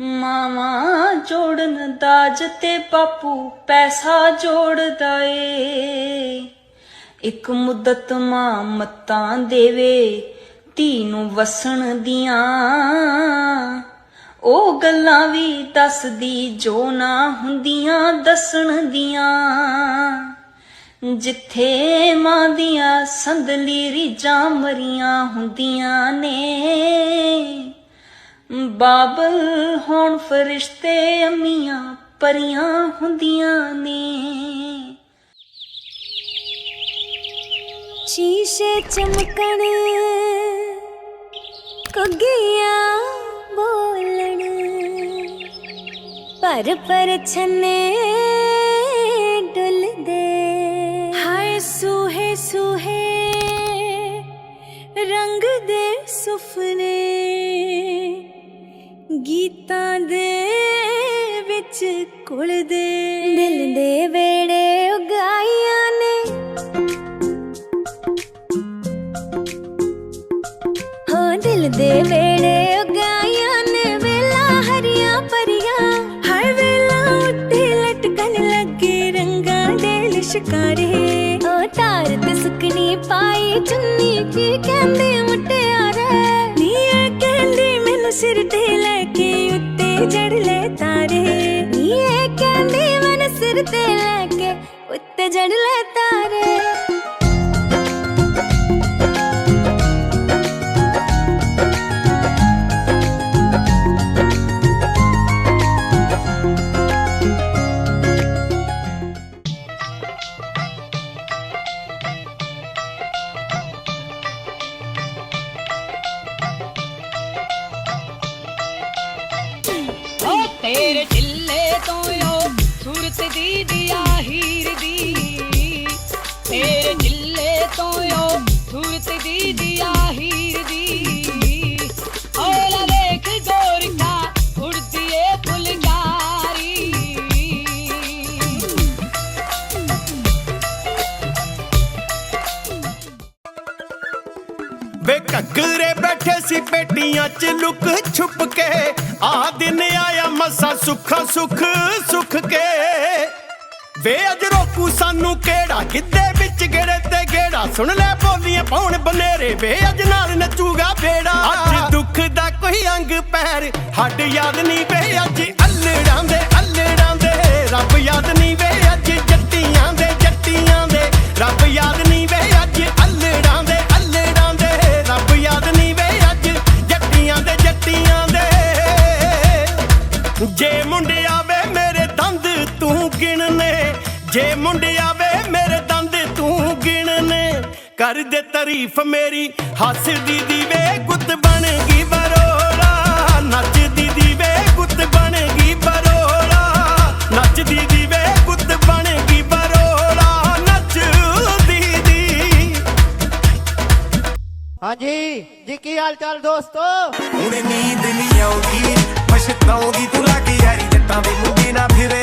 ਮਾਵਾਂ ਜੋੜਨ ਦਾਜ ਤੇ ਬਾਪੂ ਪੈਸਾ ਜੋੜਦਾ ਏ। ਇੱਕ ਮੁੱਦਤ ਮਾਂ ਮੱਤਾਂ ਦੇਵੇ, ਧੀ ਨੂੰ ਵਸਣ ਦੀਆਂ। ਉਹ ਗੱਲਾਂ ਵੀ ਦੱਸਦੀ, ਜੋ ਨਾ ਹੁੰਦੀਆਂ ਦੱਸਣ ਦੀਆਂ। ਜਿੱਥੇ ਮਾਂ ਦੀਆਂ ਸੰਦਲੀ ਰੀਜਾਂ ਮਰੀਆਂ ਹੁੰਦੀਆਂ ਨੇ ਬਾਬਲ ਹੁਣ ਫਰਿਸ਼ਤੇ ਅੰਮੀਆਂ ਪਰੀਆਂ ਹੁੰਦੀਆਂ ਨੇ। ਸ਼ੀਸ਼ੇ ਚਮਕਣ ਕੁੱਗੀਆਂ ਬੋਲਣ, ਪਰ ਪਰ ਛਨੇ ਡੁੱਲਦੇ। ਹਾਏ ਸੂਹੇ ਸੂਹੇ ਰੰਗ ਦੇ ਸੁਪਨੇ ਗੀਤਾਂ ਦੇ ਵਿੱਚ ਕੁਲਦੇ ਦਿਲ ਦੇ ਵੇੜੇ ਉਗਾਈਆਂ ਨੇ। ਹਾਂ ਦਿਲ ਦੇ ਵੇੜੇ ਉਗਾਈਆਂ ਨੇ। ਵੇਲਾ ਹਰੀਆਂ ਪਰੀਆਂ ਹਰ ਵੇਲਾ ਉੱਤੇ ਲਟਕਣ ਲੱਗੇ ਰੰਗਾਂ ਦੇ ਲਿਸ਼ਕਾਰੇ। ਉਹ ਤਾਰ ਤੇ ਸੁਕਣੀ ਪਾਈ ਚੁੰਨੀ ਸਿਰ ਤੇ ਲੈ ਕੇ ਉੱਤੇ ਜੜ ਲੈ ਤਾਰੇ। ਤੇਰੇ ਢਿੱਲੇ ਤੋਂ ਓ ਸੂਰਤ ਹੀਰ ਦੀ। ਤੇਰੇ ਢਿੱਲੇ ਤੋਂ ਓ ਸੂਰਤ ਦੀ ਹੀਰ ਦੀ। ਓ ਵੇਖ ਗੋਰਖਾ ਉੜਦੀ ਏ ਫੁਲਕਾਰੀ। ਵੇ ਘੱਗਰੇ ਬੈਠੇ ਸੀ ਪੇਟੀਆਂ 'ਚ ਲੁਕ ਛੁਪ ਕੇ। ਆ ਦਿਨ ਆਇਆ ਮਸਾ ਸੁੱਖਾ ਸੁੱਖ ਵੇ ਅਜ ਰੋਕੂ ਸਾਨੂੰ ਕਿਹੜਾ? ਗਿੱਧੇ ਵਿੱਚ ਗੇੜੇ ਤੇ ਗੇੜਾ। ਸੁਣ ਲੈ ਬੋਲੀਆਂ, ਪਾਉਣ ਬਨੇਰੇ। ਵੇ ਅਜ ਨਾਲ ਨੱਚੂਗਾ ਬੇੜਾ। ਅੱਜ ਦੁੱਖ ਦਾ ਕੋਈ ਅੰਗ ਪੈਰ। ਹੱਡ ਯਾਦ ਨਹੀਂ ਵੇ ਅੱਜ ਅੱਲੜਾਂ ਦੇ ਜੇ ਮੁੰਡਿਆ ਵੇ ਮੇਰੇ ਦੰਦ ਤੂੰ ਗਿਣਨੇ ਕਰ ਦੇ ਤਾਰੀਫ ਮੇਰੀ ਹੱਸਦੀ ਦੀ ਵੇ ਗੁੱਤ ਬਣ ਗਈ ਬਰੋਲਾ ਨੱਚਦੀ ਦੀ ਵੇ ਗੁੱਤ ਬਣ ਗਈ ਬਰੋਲਾ ਨੱਚਦੀ ਦੀ ਵੇ ਗੁੱਤ ਬਣ ਗਈ ਬਰੋਲਾ ਨੱਚਦੀ ਦੀ ਹਾਂਜੀ ਜੀ ਕੀ ਹਾਲ ਚਾਲ ਦੋਸਤੋ? ਹੁਣੇ ਨੀਂਦ ਨਹੀਂ ਆਉਂਦੀ ਪਛਤਾਉਂਦੀ ਤੂੰ ਲੱਗ ਯਾਰੀ ਜੱਟਾਂ ਦੇ ਮੁੰਡੇ ਨਾ ਫਿਰੇ।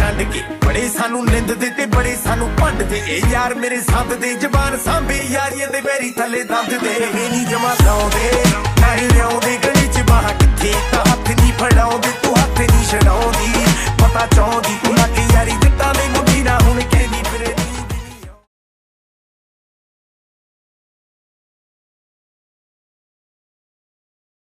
ਬੈਰੀ ਛੱਡ ਕੇ ਬੜੇ ਸਾਨੂੰ ਨਿੰਦਦੇ ਤੇ ਬੜੇ ਸਾਨੂੰ ਭੰਡਦੇ ਇਹ ਯਾਰ ਮੇਰੇ ਸੰਦ ਦੇ ਜ਼ਬਾਨ ਸਾਂਭੇ ਯਾਰੀਆਂ ਦੇ ਬੈਰੀ ਥੱਲੇ ਦੰਦ ਦੇ। ਇਹ ਨਹੀਂ ਜਮਾ ਲਾਉਂਦੇ